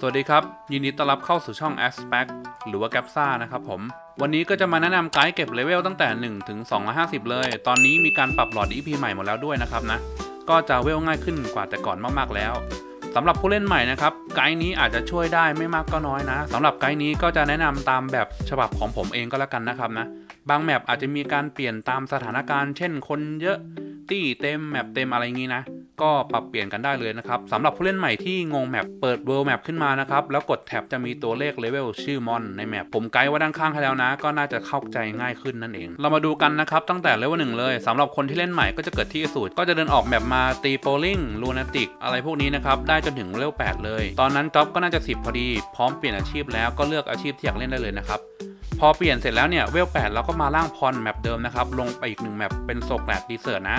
สวัสดีครับ ยินดีต้อนรับเข้าสู่ช่อง Aspect หรือว่า g a p s a นะครับผม วันนี้ก็จะมาแนะนำไกด์เก็บเลเวลตั้งแต่ 1 ถึง 250 เลย ตอนนี้มีการปรับหลอด EP ใหม่หมดแล้วด้วยนะครับนะ ก็จะเวลง่ายขึ้นกว่าแต่ก่อนมากๆแล้วสำหรับผู้เล่นใหม่นะครับ ไกด์นี้อาจจะช่วยได้ไม่มากก็น้อยนะสำหรับไกด์นี้ก็จะแนะนำตามแบบฉบับของผมเองก็แล้วกันนะครับนะ บางแมปอาจจะมีการเปลี่ยนตามสถานการณ์ เช่น คนเยอะตี้เต็มแมปเต็มอะไรงี้นะ ก็ปรับเปลี่ยนกันได้เลยนะครับสำหรับผู้เล่นใหม่ที่งงแมปเปิดเวิลด์แมปขึ้นมานะครับ แล้วกดแท็บจะมีตัวเลขเลเวลชื่อมอนในแมปผมไกด์ไว้ด้านข้างให้แล้วนะ ก็น่าจะเข้าใจง่ายขึ้นนั่นเอง เรามาดูกันนะครับ ตั้งแต่เลเวลหนึ่งเลยสำหรับคนที่เล่นใหม่ก็จะเกิดที่สูตร ก็จะเดินออกแมปมาตีโปลิงลูนาติกอะไรพวกนี้นะครับได้จนถึงเลเวล8เลย ตอนนั้นจ็อบก็น่าจะ 10 พอดี พร้อมเปลี่ยนอาชีพแล้วก็เลือกอาชีพที่อยากเล่นได้เลยนะครับพอเปลี่ยนเสร็จแล้วเนี่ยเวล8เราก็มาล่างพรแมปเดิมนะครับลงไปอีกหนึ่งแมปเป็นโซกแลดดีเซอร์นะ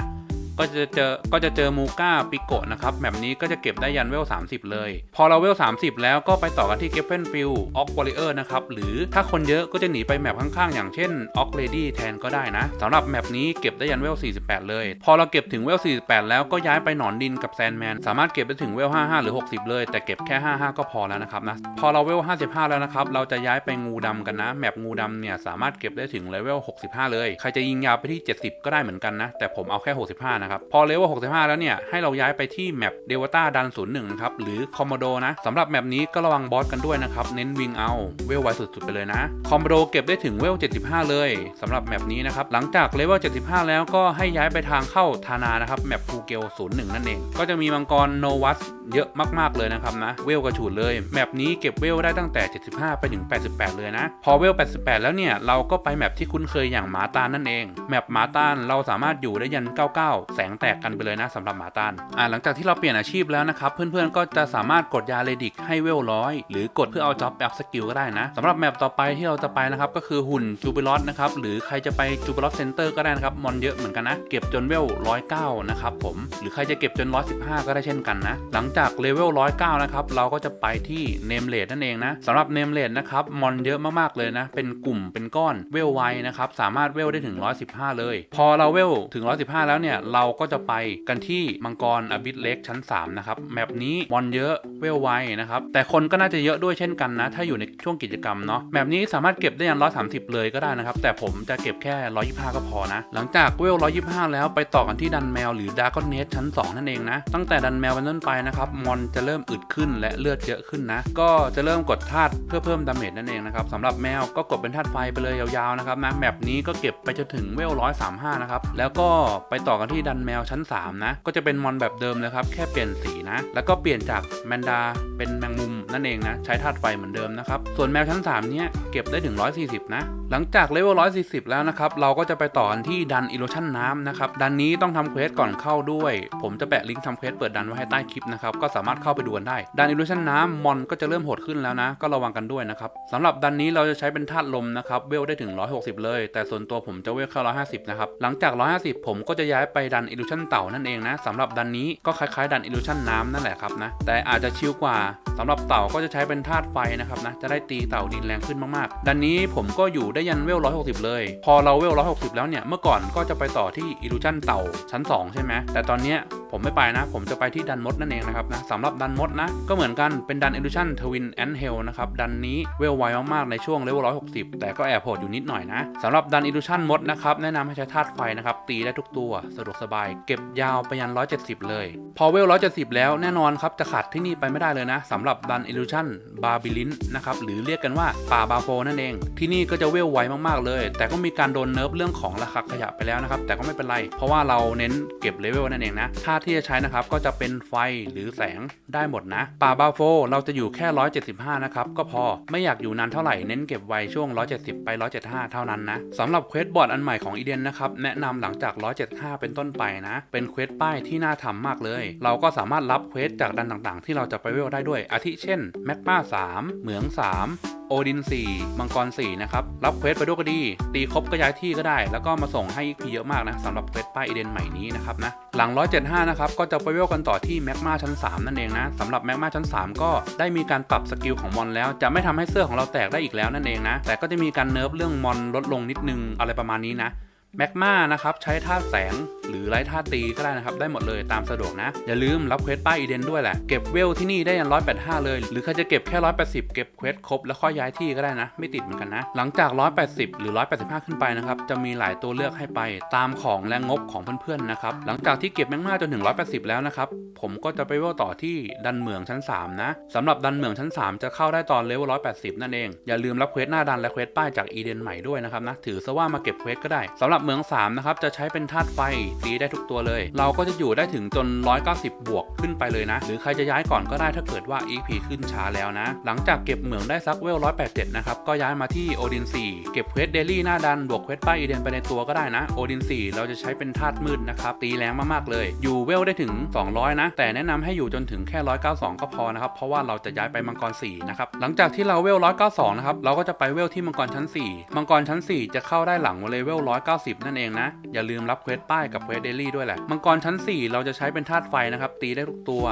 ก็จะเจอก็จะเจอมูก้าปิโกะนะครับแบบนี้ก็จะเก็บได้ยันเวล 30 เลย พอเราเวล 30 แล้วก็ไปต่อกันที่เกฟเฟนฟิลออกวอริเออร์นะครับหรือถ้าคนเยอะก็จะหนีไปแมปข้างๆ อย่างเช่นออกเลดี้แทนก็ได้นะสำหรับแมปนี้เก็บได้ยันเวล 48 เลย พอเราเก็บถึงเวล 48 แล้วก็ย้ายไปหนอนดินกับแซนแมนสามารถเก็บได้ถึงเวล 55 หรือ 60 เลย แต่เก็บแค่ 55 ก็พอแล้วนะครับนะพอเราเวล 55 แล้วนะครับเราจะย้ายไปงูดำกันนะ แมปงูดำเนี่ยสามารถเก็บได้ถึงเลเวล 65 เลย ใครจะยิงยาวไปที่ 70 ก็ได้เหมือนกันนะแต่ผมเอาแค่ 65นะครับ พอเลเวล65 แล้วเนี่ย ให้เราย้ายไปที่แมปเดวต้าดัน01นะครับ หรือคอมโมโดนะสำหรับแมปนี้ก็ระวังบอสกันด้วยนะครับ เน้นวิงเอา เวลไวสุดๆ ไปเลยนะ คอมโมโดเก็บได้ถึงเวล 75 เลยสำหรับแมปนี้นะครับ หลังจากเลเวล 75 แล้วก็ให้ย้ายไปทางเข้าทานานะครับ แมปภูเกล01นั่นเอง ก็จะมีมังกรโนวัสเยอะมากๆเลยนะครับนะ เวลกระฉูดเลย แมปนี้เก็บเวลได้ตั้งแต่ 75 ไปถึง 88 เลยนะ พอเวล 88 แล้วเนี่ย เราก็ไปแมปที่คุ้นเคยอย่างหมาตาลนั่นเอง แมปหมาตาลเราสามารถอยู่ได้ยัน 99แสงแตกกันไปเลยนะสำหรับหมาตาลอ่าหลังจากที่เราเปลี่ยนอาชีพแล้วนะครับเพื่อนๆก็จะสามารถกดยาเลดิกให้เวลร้อยหรือกดเพื่อเอาจ็อบอัพสกิลก็ได้นะสำหรับแมปต่อไปที่เราจะไปนะครับก็คือหุ่นจูบิลอสนะครับหรือใครจะไปจูบิลอสเซนเตอร์ก็ได้นะครับมอนเยอะเหมือนกันนะ เก็บจนเวล109นะครับผมหรือใครจะเก็บจน115ก็ได้เช่นกันนะ หลังจากเลเวล109นะครับเราก็จะไปที่เนมเลดนั่นเองนะสำหรับเนมเลดนะครับมอนเยอะมากๆเลยนะเป็นกลุ่มเป็นก้อนเวลไวนะครับสามารถเวลได้ถึง 115 เลย พอเราเวลถึง 115 แล้วเนี่ยเราก็จะไปกันที่มังกรอบิสเล็กชั้น 3 นะครับ แมปนี้มอนเยอะเวลไวนะครับ แต่คนก็น่าจะเยอะด้วยเช่นกันนะ ถ้าอยู่ในช่วงกิจกรรมเนาะแมปนี้สามารถเก็บได้ยัน130เลยก็ได้นะครับ แต่ผมจะเก็บแค่125ก็พอนะ หลังจากเวล125แล้วไปต่อกันที่ดันแมวหรือดาร์กอนเนสชั้น 2 นั่นเองนะ ตั้งแต่ดันแมวเป็นต้นไปนะครับมอนจะเริ่มอึดขึ้นและเลือดเยอะขึ้นนะ ก็จะเริ่มกดธาตุเพื่อเพิ่มดาเมจนั่นเองนะครับสำหรับแมวก็กดเป็นธาตุไฟไปเลยยาวๆนะครับนะแมปนี้ก็เก็บไปจนถึงเวล135นะครับแล้วก็ไปต่อกันที่ดันแมวชั้น 3 นะ ก็จะเป็นมอนแบบเดิมเลยครับ แค่เปลี่ยนสีนะ แล้วก็เปลี่ยนจากแมนดาเป็นแมงมุมนั่นเองนะ ใช้ธาตุไฟเหมือนเดิมนะครับ ส่วนแมวชั้น 3 เนี้ยเก็บได้ถึง 140 นะ หลังจากเลเวล 140 แล้วนะครับ เราก็จะไปต่อนที่ดันอิโลชันน้ำนะครับ ดันนี้ต้องทำเควสก่อนเข้าด้วย ผมจะแปะลิงก์ทำเควสเปิดดันไว้ให้ใต้คลิปนะครับ ก็สามารถเข้าไปดูกันได้ ดันอิโลชันน้ำมอนก็จะเริ่มโหดขึ้นแล้วนะ ก็ระวังกันด้วยนะครับสำหรับดันนี้เราจะใช้เป็นธาตุลมนะครับ เวลได้ถึง 160 เลย แต่ส่วนตัวผมจะเวลแค่150 นะครับ หลังจาก 150 ผมก็จะย้ายไปดัันอิลูชันเต่านั่นเองนะสำหรับดันนี้ก็คล้ายๆ ดันอิลูชันน้ำนั่นแหละครับนะแต่อาจจะชิลกว่าสำหรับเต่าก็จะใช้เป็นธาตุไฟนะครับนะจะได้ตีเต่าดินแรงขึ้นมากๆ ดันนี้ผมก็อยู่ได้ยันเวล160เลย พอเราเวล160แล้วเนี่ยเมื่อก่อนก็จะไปต่อที่อิลูชันเต่าชั้น 2 ใช่ไหมแต่ตอนนี้ผมไม่ไปนะ ผมจะไปที่ดันมดนั่นเองนะครับนะสำหรับดันมดนะ ก็เหมือนกันเป็นดันอิลูชันทวินแอนเฮลนะครับดันนี้เวลไวมากๆในช่วงเลเวล160แต่ก็แอบโหดอยู่นิดหน่อยนะสำหรับดันอิลูชันมดนะครับแนะนำให้ใช้ธาตุไฟนะครับตีได้ทุกตัวสะดวกสบายเก็บยาวไปยัน 170 เลย พอเวล 170 แล้วแน่นอนครับ จะขาดที่นี่ไปไม่ได้เลยนะสำหรับดันอิลูชันบาบิลินนะครับ หรือเรียกกันว่าป่าบาโฟนั่นเอง ที่นี่ก็จะเวลไวมากๆเลย แต่ก็มีการโดนเนิร์ฟเรื่องของราคาขยะไปแล้วนะครับ แต่ก็ไม่เป็นไร เพราะว่าเราเน้นเก็บเลเวลนั่นเองนะท่าที่จะใช้นะครับก็จะเป็นไฟหรือแสงได้หมดนะ ป่าบาโฟเราจะอยู่แค่ 175 นะครับก็พอไม่อยากอยู่นานเท่าไหร่เน้นเก็บไวช่วง 170 ไป 175 เท่านั้นนะสำหรับเควสบอร์ดอันใหม่ของอีเดนนะครับแนะนำหลังจาก 175 เป็นต้นไปนะ เป็นเควสป้ายที่น่าทำมากเลย เราก็สามารถรับเควสจากดันต่างๆ ที่เราจะไปเวลได้ด้วย อาทิเช่นแมกมา3เหมือง 3โอดิน 4 มังกร 4 นะครับ รับเควสไปด้วยก็ดี ตีครบก็ย้ายที่ก็ได้ แล้วก็มาส่งให้อีกพีเยอะมากนะสำหรับเควสป้ายอีเดนใหม่นี้นะครับนะ หลัง 175 นะครับ ก็จะไปเวลกันต่อที่แมกมาชั้น 3 นั่นเองนะสำหรับแมกมาชั้น 3 ก็ได้มีการปรับสกิลของมอนแล้ว จะไม่ทำให้เสื้อของเราแตกได้อีกแล้วนั่นเองนะ แต่ก็จะมีการเนิร์ฟเรื่องมอนลดลงนิดนึงอะไรประมาณนี้นะแมกมานะครับใช้ธาตุแสง หรือไร้ท่าตีก็ได้นะครับ ได้หมดเลยตามสะดวกนะ อย่าลืมรับเควสป้ายอีเดนด้วยแหละ เก็บเวลที่นี่ได้ยัน185เลย หรือใครจะเก็บแค่180เก็บเควสครบแล้วค่อยย้ายที่ก็ได้นะ ไม่ติดเหมือนกันนะ หลังจาก180หรือ185ขึ้นไปนะครับจะมีหลายตัวเลือกให้ไปตามของและงบของเพื่อนๆนะครับหลังจากที่เก็บแมงมาจนถึง180แปดสิบแล้วนะครับผมก็จะไปเวลต่อที่ดันเหมืองชั้น 3 นะสำหรับดันเหมืองชั้น 3 จะเข้าได้ตอนเลเวล180 นั่นเอง อย่าลืมรับเควสหน้าดันและเควสป้ายจากอีเดนใหม่ด้วยนะครับนะ ถือซะว่ามาเก็บเควสก็ได้สำหรับเมือง 3 นะครับ จะใช้เป็นธาตุไฟตีได้ทุกตัวเลย เราก็จะอยู่ได้ถึงจน 190 บวกขึ้นไปเลยนะ หรือใครจะย้ายก่อนก็ได้ถ้าเกิดว่า EP ขึ้นช้าแล้วนะ หลังจากเก็บเหมืองได้ซักเวล 187 นะครับ ก็ย้ายมาที่โอดิน 4 เก็บเควสเดลี่หน้าดันบวกเควสป้ายอีเดนไปในตัวก็ได้นะโอดิน 4 เราจะใช้เป็นธาตุมืดนะครับตีแรงมากๆเลย อยู่เวลได้ถึง 200 นะ แต่แนะนำให้อยู่จนถึงแค่ 192 ก็พอนะครับเพราะว่าเราจะย้ายไปมังกร 4 นะครับหลังจากที่เราเวล 192 นะครับเราก็จะไปเวลที่มังกรชั้น 4 มังกรชั้น 4 จะเข้าได้หลังเลเวล 190 นั่นเองนะอย่าลืมรับเควสป้ายกับควสเดลี่ด้วยแหละ มังกรชั้น 4 เราจะใช้เป็นธาตุไฟนะครับ ตีได้ทุกตัว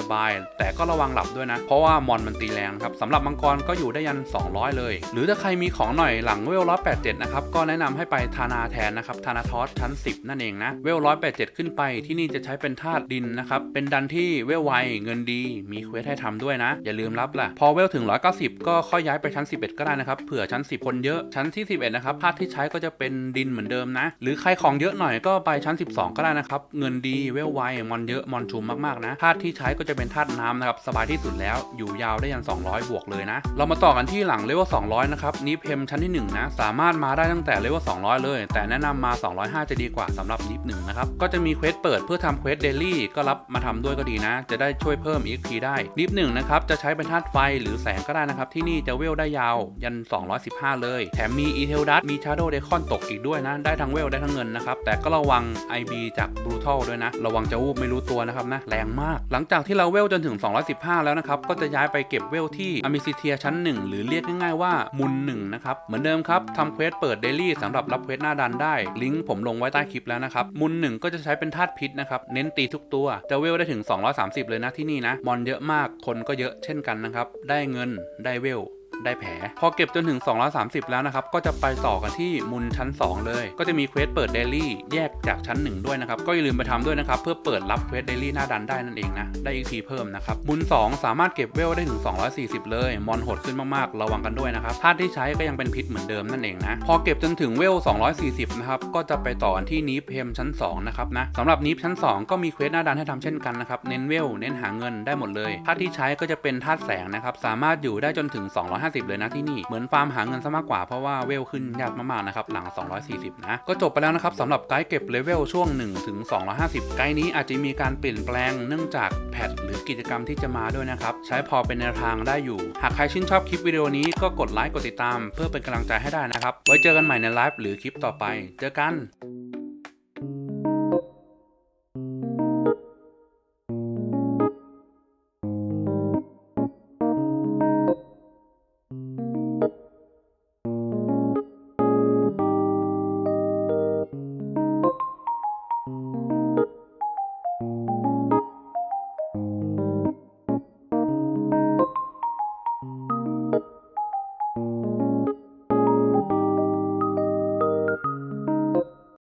สบายๆ แต่ก็ระวังหลับด้วยนะ เพราะว่ามอนมันตีแรงครับสำหรับมังกรก็อยู่ได้ยัน 200 เลย หรือถ้าใครมีของหน่อยหลังเวล187นะครับก็แนะนำให้ไปธานาแทนนะครับธานาทอสชั้น 10 นั่นเองนะเวล187ขึ้นไปที่นี่จะใช้เป็นธาตุดินนะครับเป็นดันที่เวลไวเงินดี มีเควสให้ทำด้วยนะ อย่าลืมรับล่ะพอเวลถึง 190 ก็ค่อยย้ายไปชั้น 11 ก็ได้นะครับเผื่อชั้น 10 คนเยอะชั้นที่11นะครับธาตุที่ใช้ก็จะเป็นดินเหมือนเดิมนะ หรือใครของเยอะหน่อยก็ไปชั้น้น 12 ก็ได้นะครับ เงินดีเวลไวมอนเยอะมอนชุมมากๆนะธาตุที่ใช้ก็จะเป็นธาตุน้ำนะครับสบายที่สุดแล้วอยู่ยาวได้ยัน 200 บวกเลยนะ เรามาต่อกันที่หลังเลเวล200 นะครับนิฟเพมชั้นที่1นะสามารถมาได้ตั้งแต่เลเวล200 เลย แต่แนะนำมา 205 จะดีกว่าสำหรับนิฟ1นะครับก็จะมีเควสเปิดเพื่อทำเควสเดลี่ก็รับมาทำด้วยก็ดีนะ จะได้ช่วยเพิ่ม EXP ได้นิฟ1นะครับจะใช้เป็นธาตุไฟหรือแสงก็ได้นะครับที่นี่จะเวลได้ยาวยัน 215 เลย แถมมีอีเทลดัตมีชาร์โดเดคอนตกอีกด้วยนะได้ทั้งเวลได้ทั้งเงินนะครับแต่ก็ระวัง IB จากบรูทัลด้วยนะ ระวังจะวูบไม่รู้ตัวนะครับนะ แรงมาก หลังจากที่เราเวลจนถึง 215 แล้วนะครับ ก็จะย้ายไปเก็บเวลที่อมิซิเทียชั้น 1 หรือเรียกง่ายๆว่ามุน1นะครับ เหมือนเดิมครับทำเควสเปิดเดลี่สำหรับรับเควสหน้าดันได้ ลิงก์ผมลงไว้ใต้คลิปแล้วนะครับ มุน1ก็จะใช้เป็นธาตุพิษนะครับ เน้นตีทุกตัว จะเวลได้ถึง 230 เลยนะที่นี่นะ มอนเยอะมาก คนก็เยอะเช่นกันนะครับ ได้เงิน ได้เวล ได้แผล พอเก็บจนถึง 230 แล้วนะครับ ก็จะไปต่อกันที่มุนชั้น 2 เลย ก็จะมีเควสเปิดเดลี่แยกจากชั้น 1 ด้วยนะครับ ก็อย่าลืมไปทำด้วยนะครับ เพื่อเปิดรับเควสเดลี่หน้าดันได้นั่นเองนะ ได้ XP เพิ่มนะครับ มุน 2 สามารถเก็บเวลได้ถึง 240 เลย มอนโหดขึ้นมากๆ ระวังกันด้วยนะครับธาตุที่ใช้ก็ยังเป็นพิษเหมือนเดิมนั่นเองนะ พอเก็บจนถึงเวล 240 นะครับ ก็จะไปต่อที่นีฟเพมชั้น 2 นะครับนะสำหรับนีฟชั้น 2 ก็มีเควสหน้าดันให้ทำเช่นกันนะครับ เน้นเวล เน้นหาเงินได้หมดเลยธาตุที่ใช้ก็จะเป็นธาตุแสงนะครับ สามารถอยู่ได้จนถึง 250เลยนะที่นี่ เหมือนฟาร์มหาเงินซะมากกว่าเพราะว่าเวลขึ้นยากมากๆนะครับหลัง 240 นะ ก็จบไปแล้วนะครับสำหรับไกด์เก็บเลเวลช่วง 1 ถึง 250 ไกด์นี้อาจจะมีการเปลี่ยนแปลงเนื่องจากแพทหรือกิจกรรมที่จะมาด้วยนะครับ ใช้พอเป็นแนวทางได้อยู่ หากใครชื่นชอบคลิปวิดีโอนี้ก็กดไลค์กดติดตาม เพื่อเป็นกำลังใจให้ได้นะครับ ไว้เจอกันใหม่ในไลฟ์หรือคลิปต่อไป เจอกัน